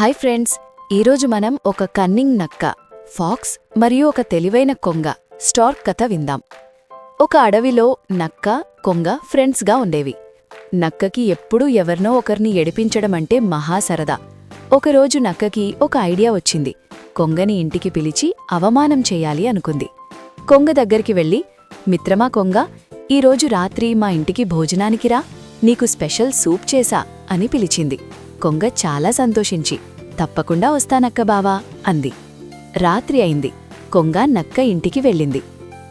Hi friends ఈరోజు మనం ఒక కన్నింగ్ నక్క ఫాక్స్ మరియు ఒక తెలివైన కొంగ స్టార్క్ కథ విందాం. ఒక అడవిలో నక్క కొంగ ఫ్రెండ్స్గా ఉండేవి. నక్కకి ఎప్పుడూ ఎవరినో ఒకరిని ఎడిపించడం అంటే మహా సరదా ఒకరోజు నక్కకి ఒక ఐడియా వచ్చింది. కొంగని ఇంటికి పిలిచి అవమానం చేయాలి అనుకుంది. కొంగ దగ్గరికి వెళ్ళి మిత్రమా కొంగ ఈరోజు రాత్రి మా ఇంటికి భోజనానికి రా నీకు స్పెషల్ సూప్ చేసా అని పిలిచింది. కొంగ చాలా సంతోషించి తప్పకుండా వస్తానక్క బావా అంది. రాత్రి అయింది. కొంగ నక్క ఇంటికి వెళ్ళింది.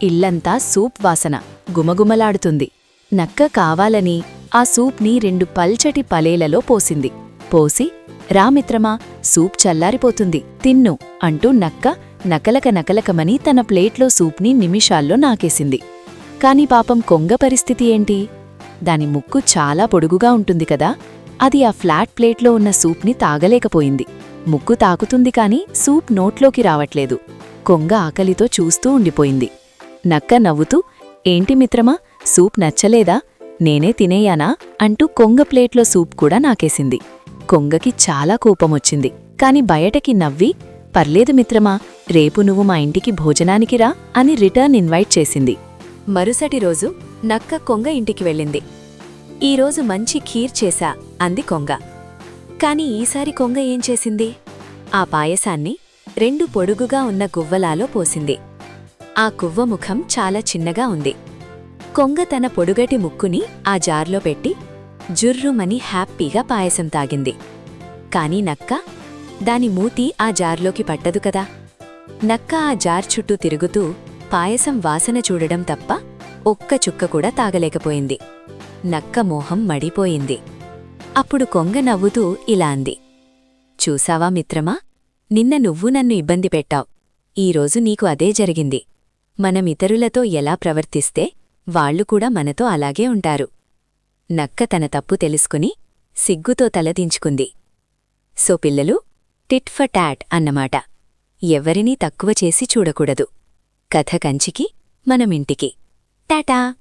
ఇల్లంతా సూప్ వాసన గుమగుమలాడుతుంది. నక్క కావాలని ఆ సూప్ని రెండు పల్చటి పలేలలో పోసింది. పోసి రామిత్రమా సూప్ చల్లారిపోతుంది తిన్ను అంటూ నక్క నకలక నకలకమని తన ప్లేట్లో సూప్ని నిమిషాల్లో నాకేసింది. కాని పాపం కొంగ పరిస్థితి ఏంటి? దాని ముక్కు చాలా పొడుగుగా ఉంటుంది కదా అది ఆ ఫ్లాట్ ప్లేట్లో ఉన్న సూప్ని తాగలేకపోయింది. ముక్కు తాకుతుంది కాని సూప్ నోట్లోకి రావట్లేదు. కొంగ ఆకలితో చూస్తూ ఉండిపోయింది. నక్క నవ్వుతూ ఏంటి మిత్రమా సూప్ నచ్చలేదా? నేనే తినేయానా? అంటూ కొంగ ప్లేట్లో సూప్ కూడా నాకేసింది. కొంగకి చాలా కోపమొచ్చింది కాని బయటకి నవ్వి పర్లేదు మిత్రమా రేపు నువ్వు మా ఇంటికి భోజనానికి రా అని రిటర్న్ ఇన్వైట్ చేసింది. మరుసటి రోజు నక్క కొంగ ఇంటికి వెళ్ళింది. ఈరోజు మంచి ఖీర్ చేశా అంది కొంగ. కాని ఈసారి కొంగ ఏం చేసింది? ఆ పాయసాన్ని రెండు పొడుగుగా ఉన్న గువ్వలాలో పోసింది. ఆ కువ్వ ముఖం చాలా చిన్నగా ఉంది. కొంగ తన పొడుగటి ముక్కుని ఆ జార్లో పెట్టి జుర్రుమని హ్యాపీగా పాయసం తాగింది. కాని నక్క దాని మూతి ఆ జార్లోకి పట్టదు కదా. నక్క ఆ జార్ చుట్టూ తిరుగుతూ పాయసం వాసన చూడడం తప్ప ఒక్క చుక్క కూడా తాగలేకపోయింది. నక్క మోహం మడిపోయింది. అప్పుడు కొంగ నవ్వుతూ ఇలా అంది. చూసావా మిత్రమా? నిన్న నువ్వు నన్ను ఇబ్బంది పెట్టావు. ఈరోజు నీకు అదే జరిగింది. మనం ఇతరులతో ఎలా ప్రవర్తిస్తే వాళ్ళు కూడా మనతో అలాగే ఉంటారు. నక్క తన తప్పు తెలుసుకుని సిగ్గుతో తలదించుకుంది సో పిల్లలు టిట్ ఫ టాట్ అన్నమాట. ఎవరినీ తక్కువ చేసి చూడకూడదు. కథ కంచికి మనమింటికి టాటా!